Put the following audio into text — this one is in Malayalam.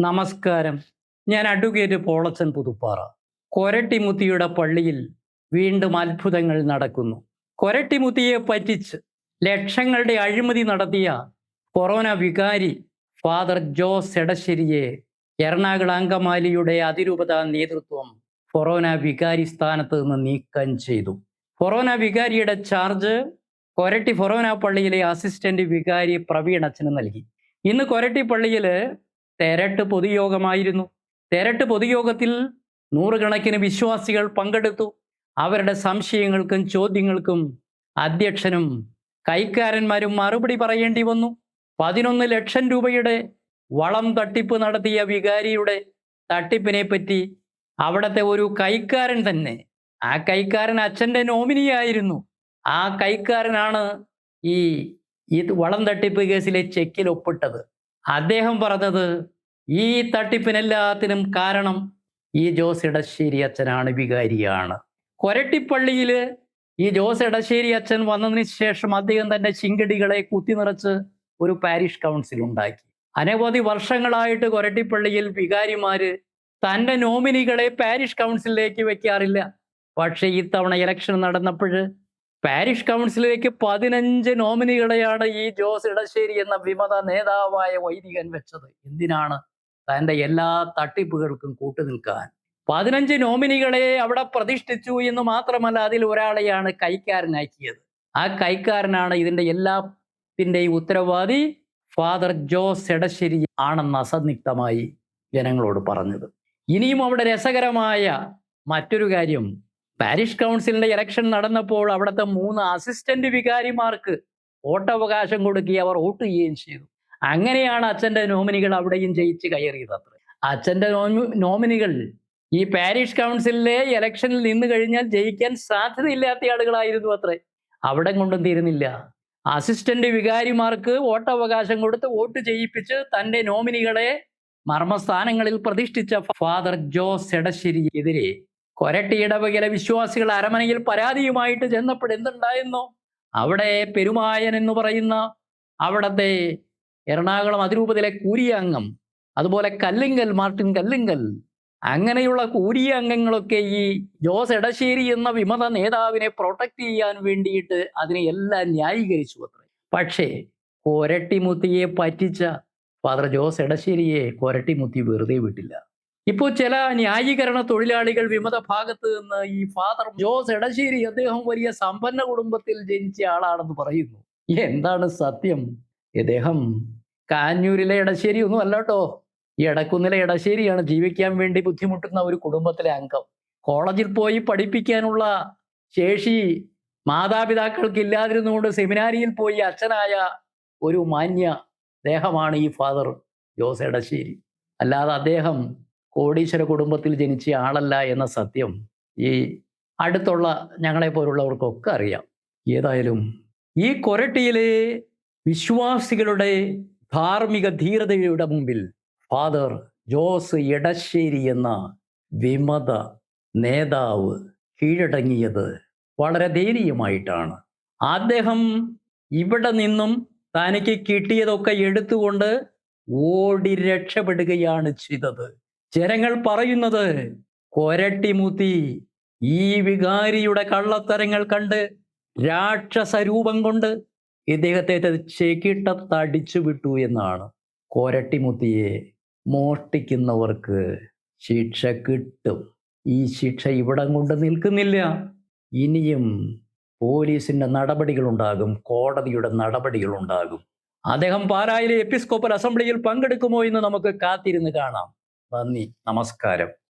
നമസ്കാരം. ഞാൻ അഡ്വക്കേറ്റ് പോളച്ചൻ പുതുപ്പാറ. കൊരട്ടിമുത്തിയുടെ പള്ളിയിൽ വീണ്ടും അത്ഭുതങ്ങൾ നടക്കുന്നു. കൊരട്ടിമുത്തിയെ പറ്റിച്ച് ലക്ഷങ്ങളുടെ അഴിമതി നടത്തിയ കൊറോന വികാരി ഫാദർ ജോസ് എടശ്ശേരിയെ എറണാകുളം അങ്കമാലിയുടെ അതിരൂപത നേതൃത്വം കൊറോന വികാരി സ്ഥാനത്ത് നിന്ന് നീക്കം ചെയ്തു. കൊറോന വികാരിയുടെ ചാർജ് കൊരട്ടി ഫൊറോന പള്ളിയിലെ അസിസ്റ്റന്റ് വികാരി പ്രവീൺ അച്ഛന് നൽകി. ഇന്ന് കൊരട്ടി പള്ളിയിൽ തെരട്ട് പൊതുയോഗമായിരുന്നു. തെരട്ട് പൊതുയോഗത്തിൽ നൂറുകണക്കിന് വിശ്വാസികൾ പങ്കെടുത്തു. അവരുടെ സംശയങ്ങൾക്കും ചോദ്യങ്ങൾക്കും അധ്യക്ഷനും കൈക്കാരന്മാരും മറുപടി പറയേണ്ടി വന്നു. പതിനൊന്ന് ലക്ഷം രൂപയുടെ വളം തട്ടിപ്പ് നടത്തിയ വികാരിയുടെ തട്ടിപ്പിനെ പറ്റി അവിടുത്തെ ഒരു കൈക്കാരൻ തന്നെ ആ കൈക്കാരൻ അച്ഛന്റെ നോമിനിയായിരുന്നു. ആ കൈക്കാരനാണ് ഈ ഈ വളം തട്ടിപ്പ് കേസിലെ ചെക്കിൽ ഒപ്പിട്ടത്. അദ്ദേഹം പറഞ്ഞത് ഈ തട്ടിപ്പിനെല്ലാത്തിനും കാരണം ഈ ജോസ് ഇടശ്ശേരി അച്ഛനാണ് വികാരിയാണ്. കൊരട്ടിപ്പള്ളിയിൽ ഈ ജോസ് ഇടശ്ശേരി അച്ഛൻ വന്നതിന് ശേഷം അദ്ദേഹം തന്റെ ചിങ്കടികളെ കുത്തി നിറച്ച് ഒരു പാരിഷ് കൗൺസിൽ ഉണ്ടാക്കി. അനവധി വർഷങ്ങളായിട്ട് കൊരട്ടിപ്പള്ളിയിൽ വികാരിമാര് തന്റെ നോമിനികളെ പാരിഷ് കൗൺസിലിലേക്ക് വെക്കാറില്ല. പക്ഷേ ഇത്തവണ ഇലക്ഷൻ നടന്നപ്പോൾ പാരിഷ് കൗൺസിലിലേക്ക് പതിനഞ്ച് നോമിനികളെയാണ് ഈ ജോസ് ഇടശ്ശേരി എന്ന വിമത നേതാവായ വൈദികൻ വെച്ചത്. എന്തിനാണ് തന്റെ എല്ലാ തട്ടിപ്പുകൾക്കും കൂട്ടുനിൽക്കാൻ പതിനഞ്ച് നോമിനികളെ അവിടെ പ്രതിഷ്ഠിച്ചു എന്ന് മാത്രമല്ല അതിൽ ഒരാളെയാണ് കൈക്കാരനാക്കിയത്. ആ കൈക്കാരനാണ് ഇതിന്റെ എല്ലാത്തിന്റെയും ഉത്തരവാദി ഫാദർ ജോസ് എടശ്ശേരി ആണെന്ന് അസന്നിഗ്ധമായി ജനങ്ങളോട് പറഞ്ഞത്. ഇനിയും അവിടെ രസകരമായ മറ്റൊരു കാര്യം പാരിഷ് കൗൺസിലിന്റെ ഇലക്ഷൻ നടന്നപ്പോൾ അവിടുത്തെ മൂന്ന് അസിസ്റ്റന്റ് വികാരിമാർക്ക് വോട്ടവകാശം കൊടുക്കുകയും അവർ വോട്ട് ചെയ്യുകയും ചെയ്തു. അങ്ങനെയാണ് അച്ഛന്റെ നോമിനികൾ അവിടെയും ജയിച്ച് കയറിയത് അത്ര. അച്ഛന്റെ നോമിനികൾ ഈ പാരിഷ് കൗൺസിലിലെ ഇലക്ഷനിൽ നിന്ന് കഴിഞ്ഞാൽ ജയിക്കാൻ സാധ്യതയില്ലാത്ത ആളുകളായിരുന്നു അത്രേ. അവിടെ കൊണ്ടും തീരുന്നില്ല. അസിസ്റ്റന്റ് വികാരിമാർക്ക് വോട്ടവകാശം കൊടുത്ത് വോട്ട് ചെയ്യിപ്പിച്ച് തന്റെ നോമിനികളെ മർമ്മസ്ഥാനങ്ങളിൽ പ്രതിഷ്ഠിച്ച ഫാദർ ജോസ് എടശ്ശേരിക്കെതിരെ കൊരട്ടി ഇടവകയിലെ വിശ്വാസികൾ അരമനയിൽ പരാതിയുമായിട്ട് ചെന്നപ്പോൾ എന്തുണ്ടായിരുന്നു അവിടെ പെരുമായൻ എന്ന് പറയുന്ന അവിടത്തെ എറണാകുളം അതിരൂപതയിലെ കൂരിയ അംഗം അതുപോലെ കല്ലിങ്കൽ മാർട്ടിൻ കല്ലിങ്കൽ അങ്ങനെയുള്ള കൂരിയ അംഗങ്ങളൊക്കെ ഈ ജോസ് എടശ്ശേരി എന്ന വിമത നേതാവിനെ പ്രൊട്ടക്ട് ചെയ്യാൻ വേണ്ടിയിട്ട് അതിനെ എല്ലാം ന്യായീകരിച്ചു അത്രേ. പക്ഷേ കൊരട്ടിമുത്തിയെ പറ്റിച്ച ഫാദർ ജോസ് എടശ്ശേരിയെ കൊരട്ടിമുത്തി വെറുതെ വിട്ടില്ല. ഇപ്പോൾ ചില ന്യായീകരണ തൊഴിലാളികൾ വിമത ഭാഗത്ത് നിന്ന് ഈ ഫാദർ ജോസ് എടശ്ശേരി അദ്ദേഹം വലിയ സമ്പന്ന കുടുംബത്തിൽ ജനിച്ച ആളാണെന്ന് പറയുന്നു. എന്താണ് സത്യം? ഇദ്ദേഹം കാഞ്ഞൂരിലെ എടശ്ശേരി ഒന്നും അല്ല കേട്ടോ. ഈ എടക്കുന്നിലെ എടശ്ശേരിയാണ് ജീവിക്കാൻ വേണ്ടി ബുദ്ധിമുട്ടുന്ന ഒരു കുടുംബത്തിലെ അംഗം. കോളേജിൽ പോയി പഠിപ്പിക്കാനുള്ള ശേഷി മാതാപിതാക്കൾക്ക് ഇല്ലാതിരുന്നുകൊണ്ട് സെമിനാരിയിൽ പോയി അച്ഛനായ ഒരു മാന്യ ദേഹമാണ് ഈ ഫാദർ ജോസ് എടശ്ശേരി. അല്ലാതെ അദ്ദേഹം കോടീശ്വര കുടുംബത്തിൽ ജനിച്ച ആളല്ല എന്ന സത്യം ഈ അടുത്തുള്ള ഞങ്ങളെ പോലുള്ളവർക്കൊക്കെ അറിയാം. ഏതായാലും ഈ കൊരട്ടിയിലെ വിശ്വാസികളുടെ ധാർമ്മിക ധീരതയുടെ മുമ്പിൽ ഫാദർ ജോസ് എടശ്ശേരി എന്ന വിമത നേതാവ് കീഴടങ്ങിയത് വളരെ ദയനീയമായിട്ടാണ്. അദ്ദേഹം ഇവിടെ നിന്നും തനിക്ക് കിട്ടിയതൊക്കെ എടുത്തുകൊണ്ട് ഓടി രക്ഷപ്പെടുകയാണ് ചെയ്തത്. ജനങ്ങൾ പറയുന്നത് കൊരട്ടിമുത്തി ഈ വികാരിയുടെ കള്ളത്തരങ്ങൾ കണ്ട് രാക്ഷസ രൂപം കൊണ്ട് ഇദ്ദേഹത്തെ ചെകിട്ട തടിച്ചു വിട്ടു എന്നാണ്. കൊരട്ടിമുത്തിയെ മോഷ്ടിക്കുന്നവർക്ക് ശിക്ഷ കിട്ടും. ഈ ശിക്ഷ ഇവിടം കൊണ്ട് നിൽക്കുന്നില്ല. ഇനിയും പോലീസിന്റെ നടപടികളുണ്ടാകും. കോടതിയുടെ നടപടികളുണ്ടാകും. അദ്ദേഹം പാലായിലെ എപ്പിസ്കോപ്പൽ അസംബ്ലിയിൽ പങ്കെടുക്കുമോ എന്ന് നമുക്ക് കാത്തിരുന്ന് കാണാം. നന്ദി നമസ്കാരം